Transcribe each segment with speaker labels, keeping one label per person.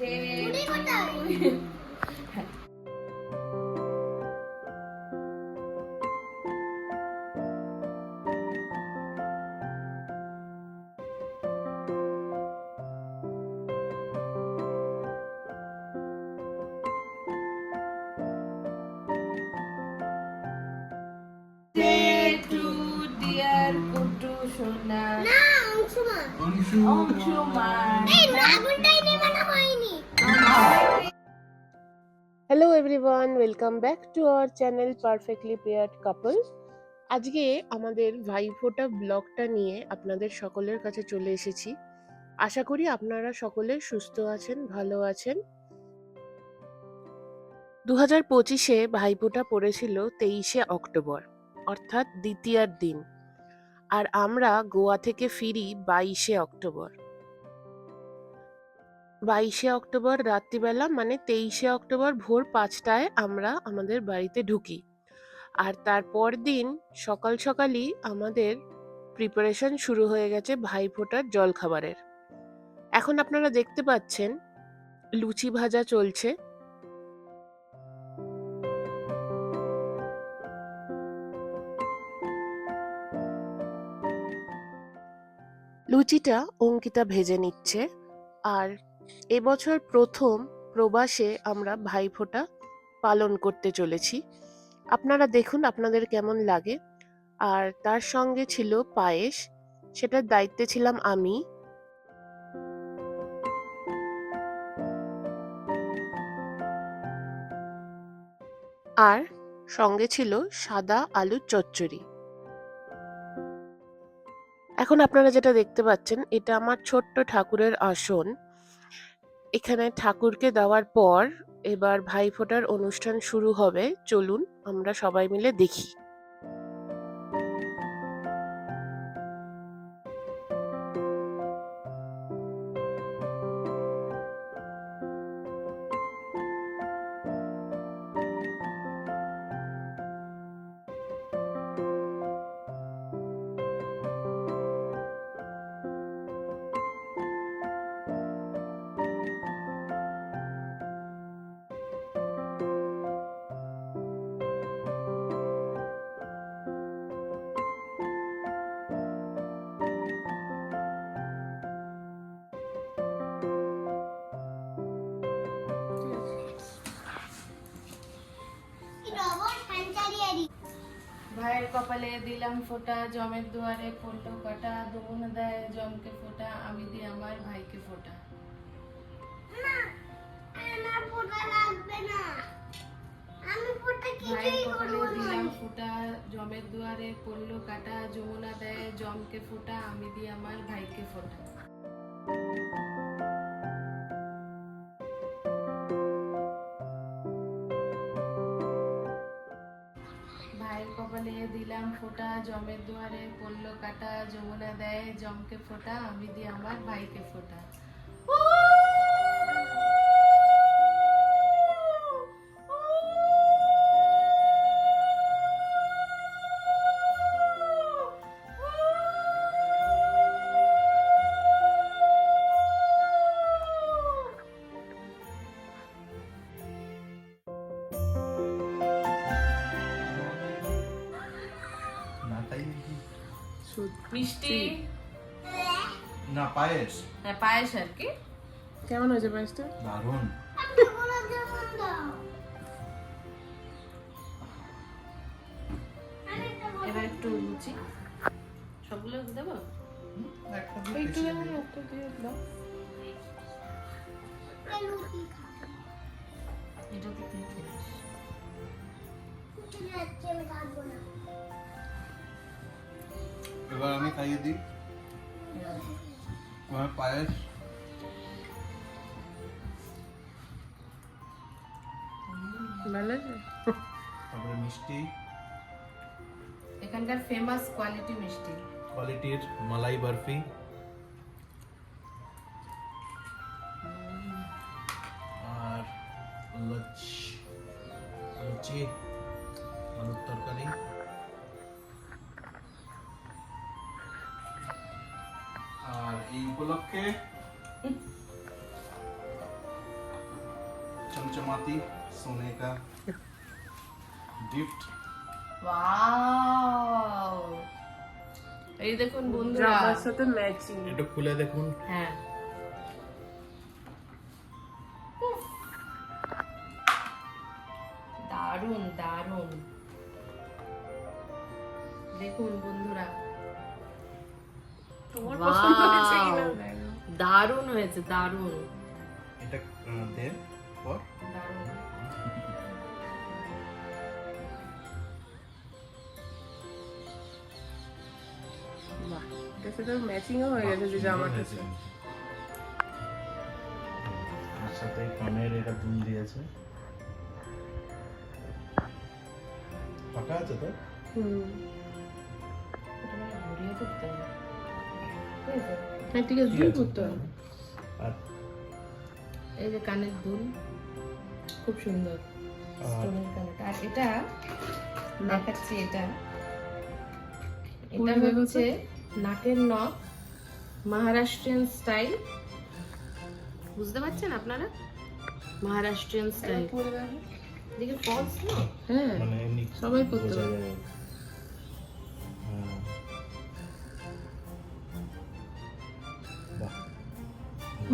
Speaker 1: 네.
Speaker 2: 우리 거다.
Speaker 1: না অংশুমান।
Speaker 2: অংশুমান।
Speaker 1: এই আগুনটাই নেভানো হয়নি।
Speaker 3: Hello everyone welcome back to our channel perfectly paired couple আজকে আমাদের ভাইফোঁটা ব্লগটা নিয়ে আপনাদের সকলের কাছে চলে এসেছি। আশা করি আপনারা সকলে সুস্থ আছেন ভালো আছেন। দু হাজার পঁচিশে ভাইফোঁটা পড়েছিল তেইশে অক্টোবর অর্থাৎ দ্বিতীয়ার দিন। আর আমরা গোয়া থেকে ফিরি বাইশে অক্টোবর। বাইশে অক্টোবর রাত্রিবেলা মানে তেইশে অক্টোবর ভোর পাঁচটায় আমরা আমাদের বাড়িতে ঢুকি। আর তারপর দিন সকাল সকালই আমাদের প্রিপারেশন শুরু হয়ে গেছে ভাইফোঁটার জলখাবারের। এখন আপনারা দেখতে পাচ্ছেন, লুচি ভাজা চলছে। লুচিটা অঙ্কিতা ভেজে নিচ্ছে। আর এবছর প্রথম প্রবাসে আমরা ভাইফোঁটা পালন করতে চলেছি। আপনারা দেখুন আপনাদের কেমন লাগে। আর তার সঙ্গে ছিল পায়েস, সেটার দায়িত্বে ছিলাম আমি। আর সঙ্গে ছিল সাদা আলুর চচ্চড়ি। এখন আপনারা যেটা দেখতে পাচ্ছেন, এটা আমার ছোট্ট ঠাকুরের আসন। এখানে ঠাকুরকে দেওয়ার পর এবার ভাইফোঁটার অনুষ্ঠান শুরু হবে। চলুন, আমরা সবাই মিলে দেখি।
Speaker 2: কপালে দিলাম ফোঁটা জমের দুয়ারে পড়ল কাটা দোমন দেয় জমকে ফোঁটা আমি দিই আমার ভাইকে ফোঁটা। দিলাম ফোঁটা জমের দুয়ারে পড়ল কাটা যমুনা দেয় জমকে ফোঁটা আমি দিই আমার ভাইকে ফোঁটা। ফোঁটা জমের দুয়ারে পড়ল কাটা যমুনা দেয় জমকে ফোটা আমি দিই আমার ভাইকে ফোঁটা।
Speaker 4: না পায়েস।
Speaker 2: হ্যাঁ পায়েস আর কি।
Speaker 3: কেমন হয়েছে পায়েসটা?
Speaker 4: দারুণ।
Speaker 2: এবার একটু লুচি সবগুলো দেবো?
Speaker 4: একটা দিও।
Speaker 3: একটা দিয়ে দাও।
Speaker 2: এটা তো
Speaker 4: এবার আমি খাইয়ে দিই। পায়েস
Speaker 3: ভালো
Speaker 4: তারপরে মিষ্টি।
Speaker 2: এখানকার ফেমাস কোয়ালিটি মিষ্টি।
Speaker 4: কোয়ালিটির মালাই বরফি। এই উপলক্ষে चमचमाती सोने का गिफ्ट
Speaker 2: ওয়াও এই দেখুন বন্ধুরা
Speaker 3: জামার সাথে ম্যাচিং
Speaker 4: এটা খুলে দেখুন
Speaker 2: হ্যাঁ দারুণ
Speaker 3: হয়েছে
Speaker 2: দারুণ।
Speaker 4: এটা দে পর।
Speaker 2: দারুণ।
Speaker 3: বাহ এটার সাথে ম্যাচিংও হয়ে গেছে যে জামাটার সাথে
Speaker 4: সাথে কানের এটা দুল দিয়েছে। ফাঁকা আছে তো?
Speaker 3: হুম।
Speaker 2: এটা ঘুরিয়ে করতে হবে। বুঝেছ?
Speaker 3: হ্যাঁ ঠিক আছে। দুই করতে হবে।
Speaker 4: আর
Speaker 2: এই যে কানের দুল খুব সুন্দর।
Speaker 4: আর
Speaker 2: স্টোনের কানেরটা। আর এটা দেখাচ্ছি এটা। এটা। হচ্ছে নাকের নখ মহারাষ্ট্রিয়ান স্টাইল। বুঝতে পারছেন আপনারা? মহারাষ্ট্রিয়ান স্টাইল।
Speaker 3: দেখো।
Speaker 2: ফলস না?
Speaker 3: হ্যাঁ
Speaker 4: মানে
Speaker 3: সবাই
Speaker 4: বোঝা
Speaker 3: পারে।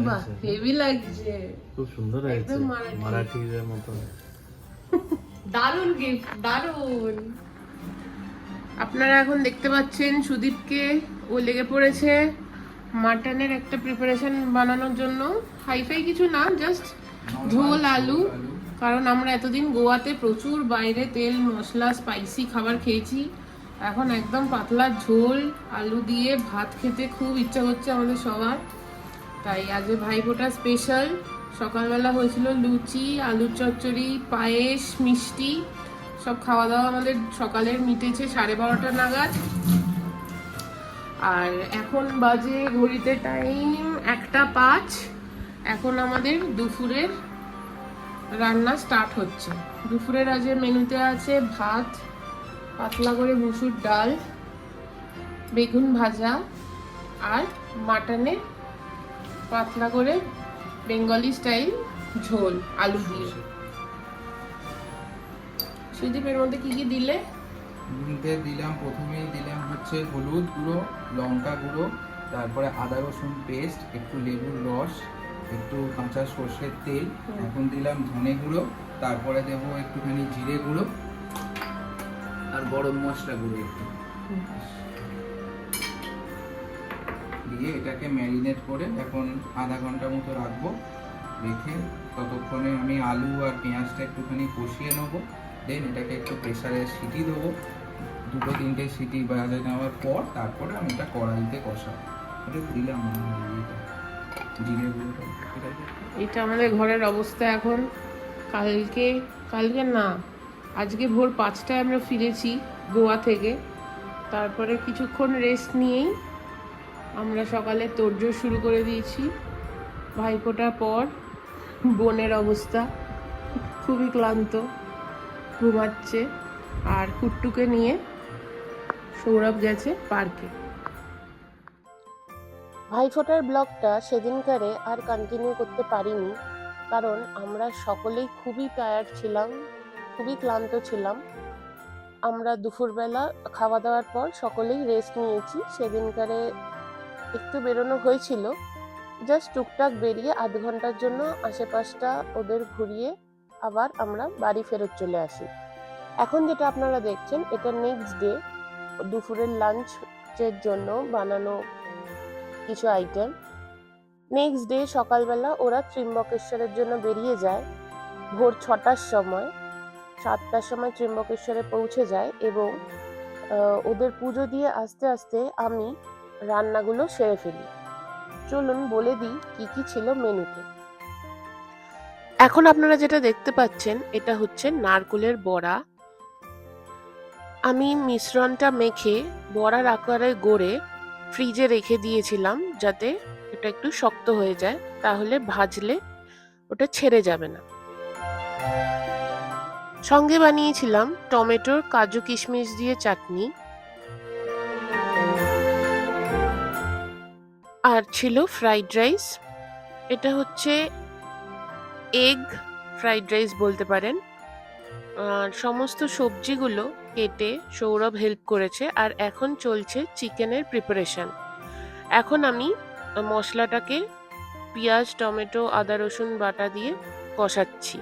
Speaker 4: বাহ
Speaker 3: হেভি লাগছে।
Speaker 4: খুব সুন্দর হয়েছে মারাঠিদের মতো
Speaker 2: দারুণ গিফট দারুণ।
Speaker 3: আপনারা এখন দেখতে পাচ্ছেন সুদীপকে ও লেগে পড়েছে মাটনের একটা প্রিপারেশন বানানোর জন্য। হাইফাই কিছু না জাস্ট ঝোল আলু। কারণ আমরা এতদিন গোয়াতে প্রচুর বাইরে তেল মশলা স্পাইসি খাবার খেয়েছি। এখন একদম পাতলা ঝোল আলু দিয়ে ভাত খেতে খুব ইচ্ছা হচ্ছে আমাদের সবার। তাই আজ ভাইফোঁটা স্পেশাল সকালবেলা হয়েছিল লুচি, আলুর চচ্চড়ি, পায়েস, মিষ্টি। সব খাওয়া দাওয়া আমাদের সকালের মিটেছে সাড়ে বারোটা নাগাদ। আর এখন বাজে ঘড়িতে টাইম একটা পাঁচ। এখন আমাদের দুপুরের রান্না স্টার্ট হচ্ছে। দুপুরের আজকে মেনুতে আছে ভাত, পাতলা করে মুসুর ডাল, বেগুন ভাজা আর মাটনের পাতলা করে বেঙ্গলি স্টাইল ঝোল আলু দিয়ে। সুদীপের মধ্যে কি কি দিলে?
Speaker 5: মধ্যে দিলাম প্রথমেই দিলাম হচ্ছে হলুদ গুঁড়ো লঙ্কা গুঁড়ো তারপরে আদা রসুন পেস্ট একটু লেবুর রস একটু কাঁচা সর্ষের তেল এখন দিলাম ধনে গুঁড়ো তারপরে দেবো একটুখানি জিরে গুঁড়ো আর গরম মশলা গুঁড়ো একটু। দিয়ে এটাকে ম্যারিনেট করে এখন আধা ঘণ্টা মতো রাখব। রেখে ততক্ষণে আমি আলু আর পেঁয়াজটা একটুখানি কষিয়ে নেব। দেন এটাকে একটু প্রেসারে সিটি দেবো। দুটো তিনটে সিটি বাজে নেওয়ার পর তারপরে আমি এটা কড়াইতে কষাবো। এটা দিলাম এটা
Speaker 3: আমাদের ঘরের অবস্থা এখন। কালকে কালকে না, আজকে ভোর পাঁচটায় আমরা ফিরেছি গোয়া থেকে। তারপরে কিছুক্ষণ রেস্ট নিয়েই আমরা সকালে তোড়জোড় শুরু করে দিয়েছি। ভাইফোঁটার পর বোনের অবস্থা। খুবই ক্লান্ত, ঘুমাচ্ছে আর কুট্টুকে নিয়ে সৌরভ গেছে পার্কে। ভাইফোঁটার ব্লগটা সেদিনকারে আর কন্টিনিউ করতে পারিনি, কারণ আমরা সকলেই খুবই টায়ার্ড ছিলাম, খুবই ক্লান্ত ছিলাম। আমরা দুপুরবেলা খাওয়া দাওয়ার পর সকলেই রেস্ট নিয়েছি। সেদিনকারে একটু বেরোনো হয়েছিল। জাস্ট টুকটাক বেরিয়ে আধ ঘণ্টার জন্য আশেপাশটা ওদের ঘুরিয়ে আবার আমরা বাড়ি ফেরত চলে আসি। এখন যেটা আপনারা দেখছেন, এটা নেক্সট ডে দুপুরের লাঞ্চের জন্য বানানো কিছু আইটেম নেক্সট ডে সকালবেলা ওরা ত্রিম্বকেশ্বরের জন্য বেরিয়ে যায়। ভোর ছটার সময়, সাতটার সময় ত্রিম্বকেশ্বরে পৌঁছে যায় এবং ওদের পুজো দিয়ে আস্তে আস্তে আমি রান্নাগুলো সেরে ফেলি। চলুন বলে দিই কি কি ছিল মেনুতে। এখন আপনারা যেটা দেখতে পাচ্ছেন, এটা হচ্ছে নারকোলের বড়া। আমি মিশ্রণটা মেখে বড়ার আকারে গড়ে ফ্রিজে রেখে দিয়েছিলাম যাতে এটা একটু শক্ত হয়ে যায়, তাহলে ভাজলে ওটা ছেড়ে যাবে না। সঙ্গে বানিয়েছিলাম টমেটোর কাজু কিশমিশ দিয়ে চাটনি। আর ছিল ফ্রাইড রাইস এটা হচ্ছে এগ ফ্রাইড রাইস বলতে পারেন। আর সমস্ত সবজিগুলো কেটে সৌরভ হেল্প করেছে আর এখন চলছে চিকেনের প্রিপারেশন এখন আমি মশলাটাকে পেঁয়াজ, টমেটো, আদা, রসুন বাটা দিয়ে কষাচ্ছি।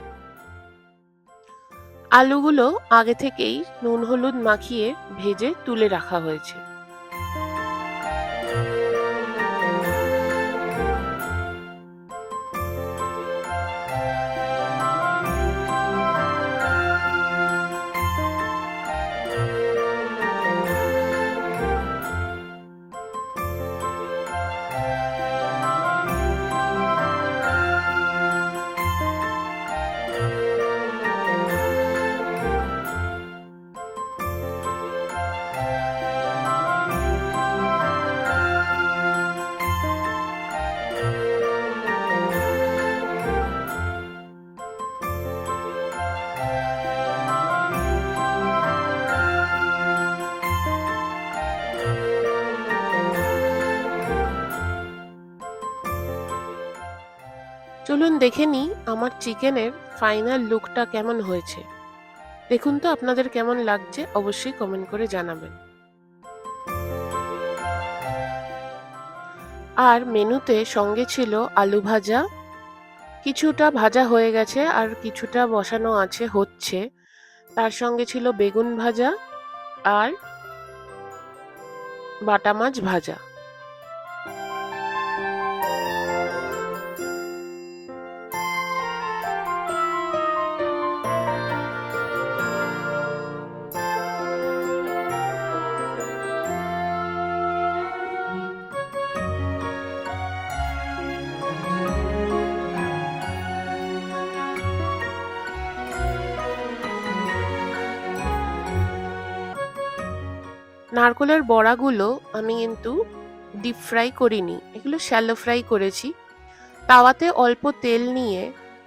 Speaker 3: আলুগুলো আগে থেকেই নুন, হলুদ মাখিয়ে ভেজে তুলে রাখা হয়েছে। চলুন দেখে নিই আমার চিকেনের ফাইনাল লুকটা কেমন হয়েছে। দেখুন তো আপনাদের কেমন লাগছে, অবশ্যই কমেন্ট করে জানাবেন। আর মেনুতে সঙ্গে ছিল আলু ভাজা। কিছুটা ভাজা হয়ে গেছে আর কিছুটা বসানো আছে হচ্ছে। তার সঙ্গে ছিল বেগুন ভাজা আর বাটা মাছ ভাজা। নারকলের বড়াগুলো আমি কিন্তু ডিপ ফ্রাই করিনি। এগুলো শ্যালো ফ্রাই করেছি। তাওয়াতে অল্প তেল নিয়ে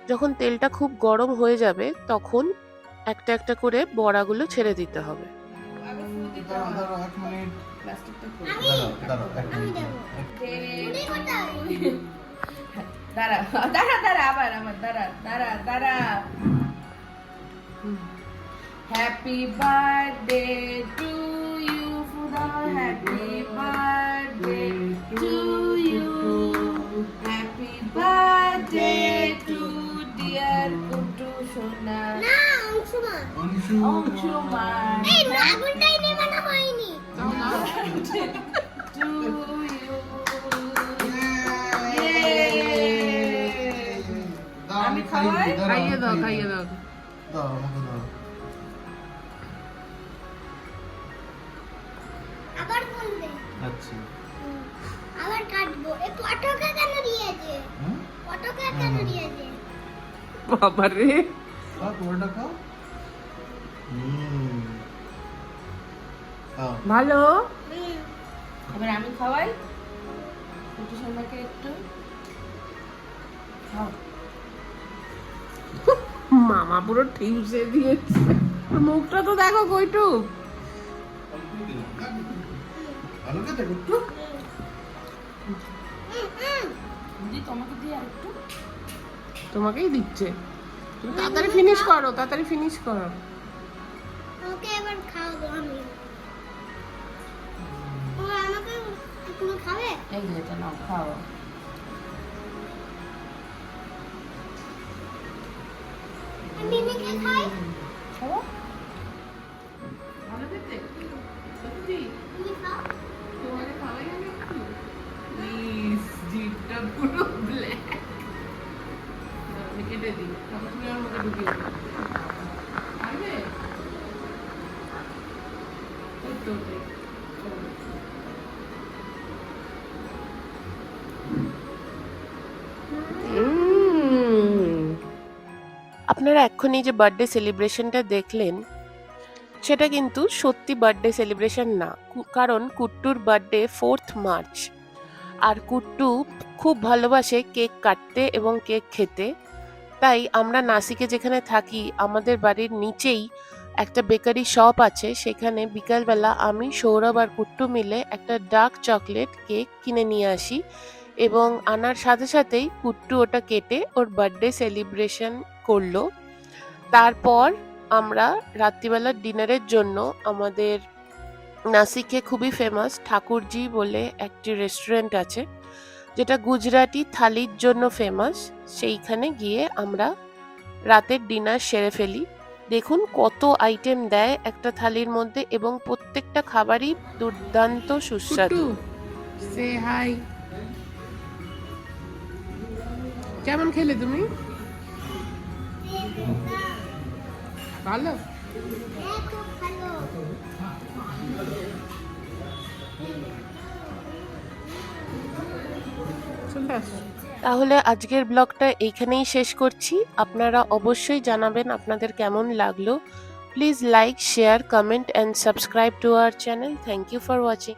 Speaker 3: যখন তেলটা খুব গরম হয়ে যাবে তখন একটা একটা করে বড়াগুলো ছেড়ে দিতে হবে।
Speaker 2: দাঁড়া happy birthday to happy birthday to you happy birthday to dear Kutu সোনা
Speaker 1: না অংশুমান
Speaker 5: অংশু।
Speaker 2: অংশুমান
Speaker 1: এই আগুনটাই নেভানো হয়নি
Speaker 2: টু ইউ আমি খাওয়াই?
Speaker 3: খাইয়ে দাও
Speaker 5: খাইয়ে
Speaker 3: দাও
Speaker 5: দাও, আমাকে দাও।
Speaker 1: হুম। আবার কাটবো। এই পটকা কেন দিয়েছে? পটকা কেন দিয়েছে?
Speaker 5: খাও, পুরোটা খাও। হুম। খাও।
Speaker 3: ভালো?
Speaker 2: এবার আমি খাওয়াই। একটু। খাও।
Speaker 3: মামা পুরো ঠিকসে দিয়েছে। মুখটা তো দেখো কইটু
Speaker 5: ভালো খেতে
Speaker 2: আরেকটু।
Speaker 3: তোমাকেই দিচ্ছে। তুমি তাড়াতাড়ি ফিনিশ করো তাড়াতাড়ি ফিনিশ করো।
Speaker 1: ওকে এবার খাওয়াবো আমি। ও আমাকে তুমি খাবে?
Speaker 2: এই যে এটা নাও খাও।
Speaker 1: আমি মিমিকে খাই?
Speaker 2: খাও।
Speaker 3: আপনারা এক্ষুনি যে বার্থডে সেলিব্রেশনটা দেখলেন, সেটা কিন্তু সত্যি বার্থডে সেলিব্রেশন না। কারণ কুট্টুর বার্থডে ফোর্থ মার্চ আর কুট্টু খুব ভালোবাসে কেক কাটতে এবং কেক খেতে। তাই আমরা নাসিকে যেখানে থাকি, আমাদের বাড়ির নিচেই একটা বেকারি শপ আছে। সেখানে বিকালবেলা আমি সৌরভ আর কুট্টু মিলে একটা ডার্ক চকলেট কেক কিনে নিয়ে আসি এবং আনার সাথে সাথেই কুট্টু ওটা কেটে ওর বার্থডে সেলিব্রেশন করল। তারপর আমরা রাত্রিবেলার ডিনারের জন্য আমাদের নাসিকে খুবই ফেমাস ঠাকুরজি বলে একটি রেস্টুরেন্ট আছে, যেটা গুজরাটি থালির জন্য ফেমাস সেইখানে গিয়ে আমরা রাতের ডিনার সেরে ফেলি। দেখুন কত আইটেম দেয় একটা থালির মধ্যে এবং প্রত্যেকটা খাবারই দুর্দান্ত সুস্বাদু।
Speaker 2: সে হাই কেমন খেলে তুমি? ভালো?
Speaker 3: তাহলে আজকের ব্লগটা এইখানেই শেষ করছি। আপনারা অবশ্যই জানাবেন আপনাদের কেমন লাগল। Please like, share, comment and subscribe to our channel thank you for watching